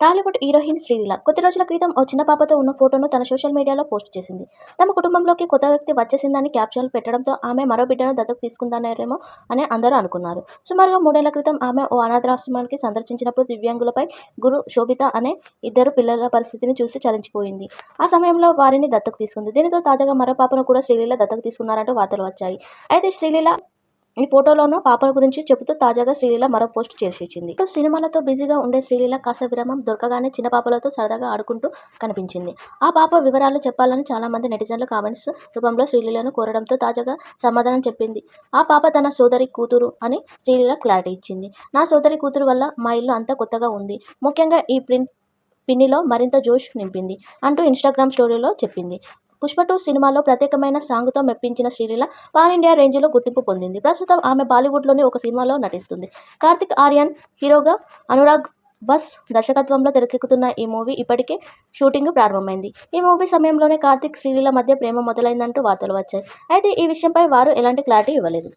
Tollywood heroine Sreeleela కొద్ది రోజుల క్రితం ఓ చిన్న పాపతో ఉన్న ఫోటోను తన సోషల్ మీడియాలో పోస్ట్ చేసింది. తమ కుటుంబంలోకి కొత్త వ్యక్తి వచ్చేసిందని క్యాప్షన్లు పెట్టడంతో ఆమె మరో బిడ్డను దత్తకు తీసుకుందనేమో అని అందరూ అనుకున్నారు. సుమారుగా మూడేళ్ళ క్రితం ఆమె ఓ అనాథాశ్రమానికి సందర్శించినప్పుడు దివ్యాంగులపై గురు శోభిత అనే ఇద్దరు పిల్లల పరిస్థితిని చూసి చలించిపోయింది. ఆ సమయంలో వారిని దత్తకు తీసుకుంది. దీనితో తాజాగా మరో పాపను కూడా శ్రీలీల దత్తకు తీసుకున్నారంటూ వార్తలు వచ్చాయి. అయితే శ్రీలీల ఈ ఫోటోలోనూ పాపల గురించి చెబుతూ తాజాగా శ్రీలీల మరో పోస్ట్ చేసేసింది. సినిమాలతో బిజీగా ఉండే శ్రీలీల కాస్త విరామం దొరకగానే చిన్న పాపలతో సరదాగా ఆడుకుంటూ కనిపించింది. ఆ పాప వివరాలు చెప్పాలని చాలా మంది నెటిజన్లు కామెంట్స్ రూపంలో శ్రీలీలను కోరడంతో తాజాగా సమాధానం చెప్పింది. ఆ పాప తన సోదరి కూతురు అని శ్రీలీల క్లారిటీ ఇచ్చింది. నా సోదరి కూతురు వల్ల మా ఇల్లు అంతా కొత్తగా ఉంది. ముఖ్యంగా ఈ ప్రింట్ పిన్నిలో మరింత జోష్ నింపింది అంటూ ఇన్స్టాగ్రామ్ స్టోరీలో చెప్పింది. పుష్ప టూ సినిమాలో ప్రత్యేకమైన సాంగ్తో మెప్పించిన శ్రీలీల పాన్ ఇండియా రేంజ్లో గుర్తింపు పొందింది. ప్రస్తుతం ఆమె బాలీవుడ్లోని ఒక సినిమాలో నటిస్తుంది. కార్తిక్ ఆర్యన్ హీరోగా అనురాగ్ బస్ దర్శకత్వంలో తెరకెక్కుతున్న ఈ మూవీ ఇప్పటికే షూటింగ్ ప్రారంభమైంది. ఈ మూవీ సమయంలోనే కార్తిక్ శ్రీలీల మధ్య ప్రేమ మొదలైందంటూ వార్తలు వచ్చాయి. అయితే ఈ విషయంపై వారు ఎలాంటి క్లారిటీ ఇవ్వలేదు.